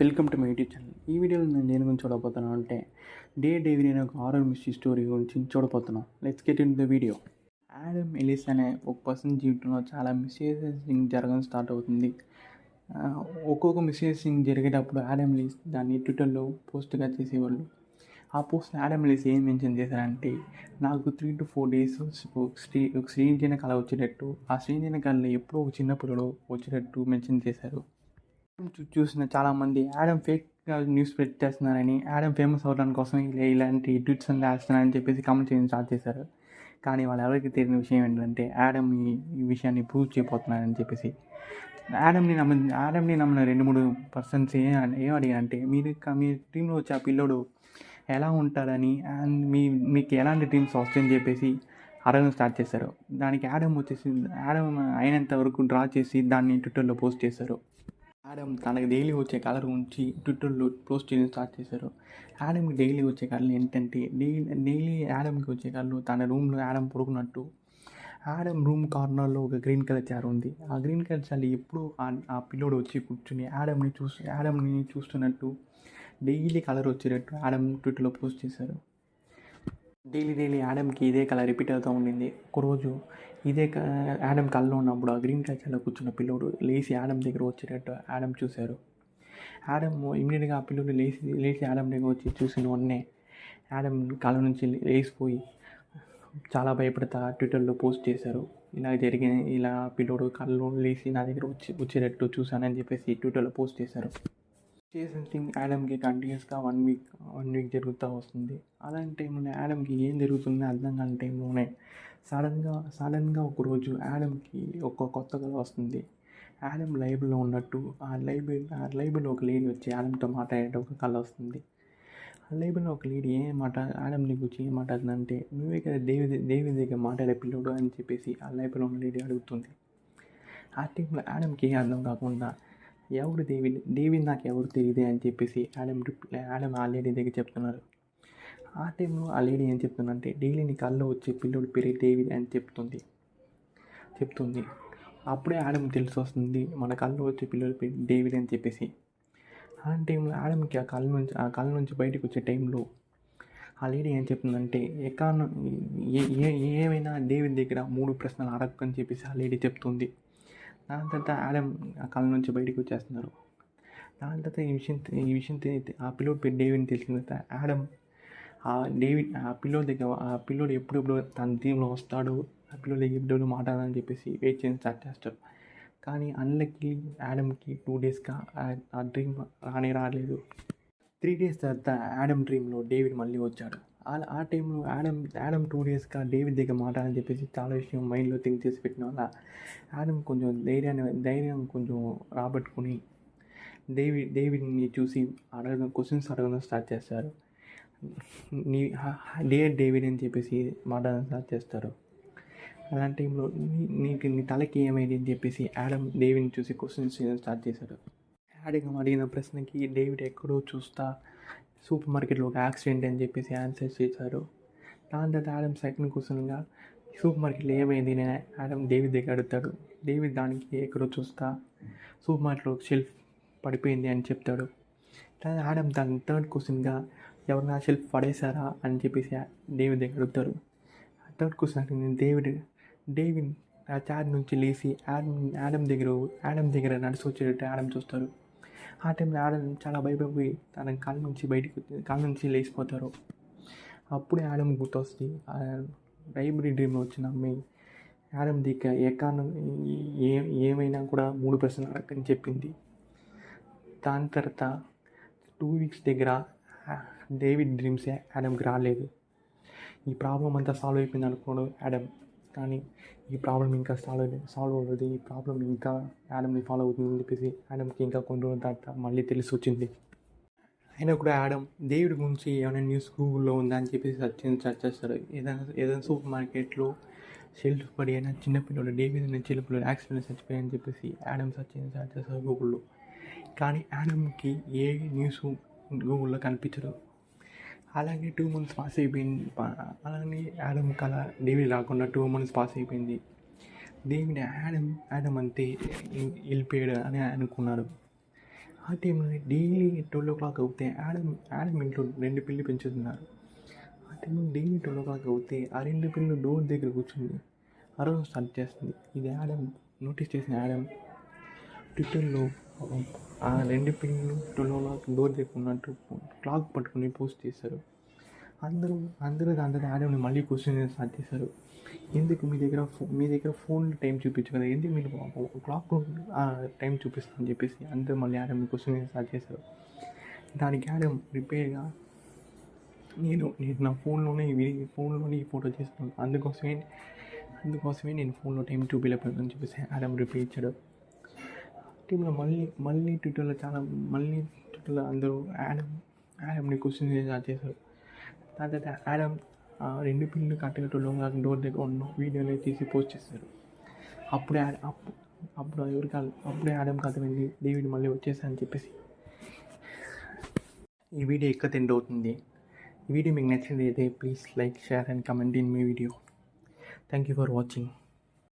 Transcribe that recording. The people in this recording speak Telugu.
Welcome to my YouTube channel ఈ వీడియోలో నేను దేని గురించి చూడబోతున్నాను అంటే డే డేవిడ్ అనే ఒక హారర్ మిస్టరీ స్టోరీ గురించి చూడబోతున్నాం. Let's get in the video Adam Ellis అనే ఒక పర్సన్ జీవితంలో చాలా మిస్యూసింగ్ జరగడం స్టార్ట్ అవుతుంది. ఒక్కొక్క మిస్యూసింగ్ జరిగేటప్పుడు యాడమ్ ఎలిస్ దాన్ని ట్విట్టర్లో పోస్ట్గా చేసేవాళ్ళు. ఆ పోస్ట్ యాడమ్ ఎలిస్ ఏం మెన్షన్ చేశారంటే నాకు త్రీ టు ఫోర్ డేస్ స్త్రీ ఒక శ్రీజన కళ వచ్చేటట్టు ఆ శ్రీజన కళలో ఎప్పుడో ఒక చిన్నప్పుడు వచ్చేటట్టు మెన్షన్ చేశారు. చూసిన చాలామంది యాడమ్ ఫేక్గా న్యూస్ స్ప్రెడ్ చేస్తున్నారని యాడమ్ ఫేమస్ అవ్వడానికి కోసం ఇలా ఇలాంటి ట్వీట్స్ అని రాస్తున్నారని చెప్పేసి కామెంట్ చేయడం స్టార్ట్ చేశారు. కానీ వాళ్ళు ఎవరికి తెలియని విషయం ఏంటంటే యాడమ్ ఈ విషయాన్ని ప్రూవ్ చేయబోతున్నారని చెప్పేసి. యాడమ్ని నమ్మ యాడమ్ని నమ్మిన రెండు మూడు పర్సన్స్ ఏం ఏం అడిగారంటే మీరు మీ టీంలో వచ్చే ఆ పిల్లోడు ఎలా ఉంటాడని అండ్ మీ మీకు ఎలాంటి టీమ్స్ వస్తాయని చెప్పేసి అడగడం స్టార్ట్ చేశారు. దానికి యాడమ్ వచ్చేసి యాడమ్ అయినంత వరకు డ్రా చేసి దాన్ని ట్విట్టర్లో పోస్ట్ చేశారు. యాడమ్ తనకు డైలీ వచ్చే కలర్ గురించి ట్విట్టర్లో పోస్ట్ చేయడం స్టార్ట్ చేశారు. యాడమ్కి డైలీ వచ్చే కలర్ ఏంటంటే డైలీ డైలీ యాడమ్కి వచ్చే కలర్ తన రూమ్లో యాడమ్ పడుకున్నట్టు. యాడమ్ రూమ్ కార్నర్లో ఒక గ్రీన్ కలర్ చేర్ ఉంది. ఆ గ్రీన్ కలర్ చేర్లు ఎప్పుడు ఆ- పిల్లోడు వచ్చి కూర్చుని యాడమ్ని చూసి యాడమ్ని చూస్తున్నట్టు డైలీ కలర్ వచ్చేటట్టు యాడమ్ ట్విట్టర్లో పోస్ట్ చేశారు. డైలీ డైలీ యాడమ్కి ఇదే కలర్ రిపీట్ అవుతూ ఉండింది. ఒకరోజు ఇదే క- యాడమ్ కళ్ళలో ఉన్నప్పుడు ఆ గ్రీన్ కలర్ కూర్చున్న పిల్లోడు లేచి యాడమ్ దగ్గర వచ్చేటట్టు యాడమ్ చూశారు. యాడమ్ ఇమీడియట్గా ఆ పిల్లోడు లేచి లేచి యాడమ్ దగ్గర వచ్చి చూసిన ఉన్నే యాడమ్ కళ్ళ నుంచి లేచిపోయి చాలా భయపడతా ట్విట్టర్లో పోస్ట్ చేశారు. ఇలా జరిగిన ఇలా పిల్లోడు కళ్ళు లేచి నా దగ్గర వచ్చి వచ్చేటట్టు చూశానని చెప్పేసి ట్విట్టర్లో పోస్ట్ చేశారు. చేసిన థింగ్ యాడమ్కి కంటిన్యూస్గా వన్ వీక్ వన్ వీక్ జరుగుతూ వస్తుంది. అలాంటి టైంలో యాడమ్కి ఏం జరుగుతుందో అర్థం కాని టైంలోనే సడన్గా సడన్గా ఒకరోజు యాడమ్కి ఒక కొత్త కళ వస్తుంది. యాడమ్ లైబ్లో ఉన్నట్టు ఆ లైబ్రరీ ఆ లైబ్రరీలో ఒక లేడీ వచ్చి యాడమ్తో మాట్లాడేట ఒక కళ వస్తుంది. ఆ లైబ్రరీలో ఒక లేడీ ఏం మాట యాడమ్ని గురించి ఏం మాట్లాడుతుందంటే నువ్వే కదా దేవి దేవి దగ్గర మాట్లాడే పిల్లడు అని చెప్పేసి ఆ లైబ్రరీలో ఉన్న లేడీ అడుగుతుంది. ఆ టైంలో యాడమ్కి ఏం అర్థం కాకుండా ఎవరు దేవి దేవి నాకు ఎవరు తెలియదే అని చెప్పేసి ఆడమ్ ఆడమ్ ఆ లేడీ దగ్గర చెప్తున్నారు. ఆ టైంలో ఆ లేడీ ఏం చెప్తుందంటే డైలీ నీ కళ్ళు వచ్చే పిల్లోడి పేరు డేవిడ్ అని చెప్తుంది. చెప్తుంది. అప్పుడే ఆడమ్ తెలిసి వస్తుంది మన కళ్ళు వచ్చే పిల్లోడి పేరు డేవిడ్ అని చెప్పేసి. ఆ టైంలో ఆడమ్కి ఆ కళ్ళ నుంచి ఆ కళ్ళ నుంచి బయటకు వచ్చే టైంలో ఆ లేడీ ఏం చెప్తుందంటే ఎక్కడ ఏ ఏమైనా డేవిడ్ దగ్గర మూడు ప్రశ్నలు అడగని చెప్పేసి ఆ లేడీ చెప్తుంది. దాని తర్వాత యాడమ్ ఆ కళ్ళ నుంచి బయటకు వచ్చేస్తున్నారు. దాని తర్వాత ఈ విషయం ఈ విషయం తె- ఆ పిల్లోడు పేరు తెలిసిన తర్వాత యాడమ్ ఆ డేవిడ్ ఆ పిల్లోడి దగ్గర ఆ పిల్లోడు ఎప్పుడెప్పుడు తన టీంలో వస్తాడు ఆ పిల్లోడు ఎప్పుడెప్పుడు మాట్లాడాలని చెప్పేసి వెయిట్ చేయడం స్టార్ట్ చేస్తారు. కానీ అన్లకి యాడమ్కి టూ డేస్గా ఆ డ్రీమ్ రానే రాలేదు. త్రీ డేస్ తర్వాత యాడమ్ డ్రీమ్లో డేవిడ్ మళ్ళీ వచ్చాడు. ఆ- ఆ టైంలో యాడమ్ యాడమ్ టూ డేస్గా డేవిడ్ దగ్గర మాట్లాడని చెప్పేసి చాలా విషయం మైండ్లో థింక్ చేసి పెట్టిన వల్ల యాడమ్ కొంచెం ధైర్యాన్ని ధైర్యం కొంచెం రాబట్టుకుని డేవిడ్ డేవిడ్ని చూసి అడగడం క్వశ్చన్స్ అడగడం స్టార్ట్ చేస్తారు. నీ డే డేవిడ్ అని చెప్పేసి మాట్లాడడం స్టార్ట్ చేస్తారు. అలాంటి టైంలో నీ- నీకు నీ తలకి ఏమైంది అని చెప్పేసి యాడమ్ డేవిడ్ని చూసి క్వశ్చన్స్ చేయడం స్టార్ట్ చేశారు యాడమ్ అడిగిన ప్రశ్నకి. డేవిడ్ ఎక్కడో చూస్తా. సూపర్ మార్కెట్లో ఒక యాక్సిడెంట్ అని చెప్పేసి ఆన్సర్ చేశారు. దాని తర్వాత ఆడమ్ సెకండ్ క్వశ్చన్గా సూపర్ మార్కెట్లో ఏమైంది? నేను యాడమ్ డేవిడ్ దగ్గర అడుగుతాడు. డేవిడ్ దానికి ఎక్కడో చూస్తా. సూపర్ మార్కెట్లో షెల్ఫ్ పడిపోయింది అని చెప్తాడు. దాని ఆడమ్ దాని థర్డ్ క్వశ్చన్గా ఎవరైనా షెల్ఫ్ పడేశారా? అని చెప్పేసి డేవిడ్ దగ్గర అడుగుతారు థర్డ్ క్వశ్చన్ నేను డేవిడ్ డేవిడ్ ఆ చార్ నుంచి లేచి యాడమ్ యాడమ్ దగ్గర యాడమ్ దగ్గర నడిచి వచ్చేటట్టు యాడమ్ చూస్తారు ఆ టైంలో యాడమ్ చాలా భయపడిపోయి తన కాళ్ళ నుంచి బయటికి కాళ్ళ నుంచి లేచిపోతారు. అప్పుడే యాడమ్ గుర్తొస్తుంది. లైబ్రరీ డ్రీమ్లో వచ్చిన అమ్మాయి యాడమ్ దగ్గర ఏ కారణం ఏ ఏమైనా కూడా మూడు ప్రశ్నలు అడగని చెప్పింది. దాని తర్వాత టూ వీక్స్ దగ్గర డేవిడ్ డ్రీమ్స్ యాడమ్కి రాలేదు. ఈ ప్రాబ్లం అంతా సాల్వ్ అయిపోయింది అనుకోడు యాడమ్ కానీ ఈ ప్రాబ్లం ఇంకా సాల్వ్ సాల్వ్ అవ్వదు ఈ ప్రాబ్లం ఇంకా యాడమ్ని ఫాలో అవుతుంది అని చెప్పేసి యాడమ్కి ఇంకా కొన్ని రోజుల తర్వాత మళ్ళీ తెలిసి వచ్చింది. అయినా కూడా యాడమ్ దేవుడి గురించి ఏమైనా న్యూస్ గూగుల్లో ఉందా అని చెప్పేసి సెర్చ్ సెర్చ్ చేస్తారు ఏదైనా ఏదైనా సూపర్ మార్కెట్లో షెల్ఫ్ పడి అయినా చిన్నపిల్లలు డేవిడ్ అనే చిన్నపిల్లలు యాక్సిడెంట్ చచ్చిపోయాయని చెప్పేసి యాడమ్ సెర్చ్ చేసి సెర్చ్ చేస్తారు గూగుల్లో కానీ యాడమ్కి ఏ న్యూస్ గూగుల్లో కనిపించదు. అలాగే టూ మంత్స్ పాస్ అయిపోయింది. అలాగే యాడమ్ కళ డేవిడ్ రాకుండా టూ మంత్స్ పాస్ అయిపోయింది. డేవిడ్ యాడమ్ యాడమ్ అంతే వెళ్ళిపోయాడు అని అనుకున్నాడు. ఆ టైంలో డైలీ ట్వెల్వ్ ఓ క్లాక్ అవుతే యాడమ్ యాడమ్ ఇంట్లో రెండు పిల్లి పెంచుతున్నారు. ఆ టైంలో డైలీ ట్వెల్వ్ ఓ క్లాక్ అవుతే ఆ రెండు పిల్లలు డోర్ దగ్గర కూర్చుంది రోజు స్టార్ట్ చేస్తుంది. ఇది యాడమ్ నోటీస్ చేసిన యాడమ్ ట్విట్టర్లో ఆ రెండు పిల్లలు ట్వెల్వ్ డోర్ దగ్గర ఉన్నట్టు క్లాక్ పట్టుకుని పోస్ట్ చేశారు. అందరూ అందరూ దాని తర్వాత ఆడమని మళ్ళీ క్వశ్చన్ స్టార్ట్ చేశారు. ఎందుకు మీ దగ్గర మీ దగ్గర ఫోన్ టైం చూపించు కదా ఎందుకు మీరు క్లాక్ టైం చూపిస్తుందని చెప్పేసి అందరూ మళ్ళీ ఆడమ్ క్వశ్చన్ స్టార్ట్ చేశారు. దానికి ఆడమ్ రిపేర్గా నేను నేను నా ఫోన్లోనే ఫోన్లోనే ఈ ఫోటో చేస్తున్నాను అందుకోసమే అందుకోసమే నేను ఫోన్లో టైం చూపించలేకపోయాను చెప్పేసి ఆడమ్ రిపేర్ ఇచ్చాడు టీంలో మళ్ళీ మళ్ళీ ట్విట్టర్లో చాలా మళ్ళీ ట్విట్టర్లో అందరూ యాడమ్ యాడమ్ని క్వశ్చన్ స్టార్ట్ చేశారు. దాని తర్వాత యాడమ్ ఆ రెండు పిల్లలు కట్టగట్టులో డోర్ దగ్గర ఉన్న వీడియోని తీసి పోస్ట్ చేశారు. అప్పుడే యాడ్- అప్పు అప్పుడు ఎవరికి అప్పుడే యాడమ్ కథమైంది డేవిడ్ మళ్ళీ వచ్చేసారని చెప్పేసి. ఈ వీడియో ఎక్కువ తిండి అవుతుంది. ఈ వీడియో మీకు నచ్చింది అయితే please like share and comment in me video thank you for watching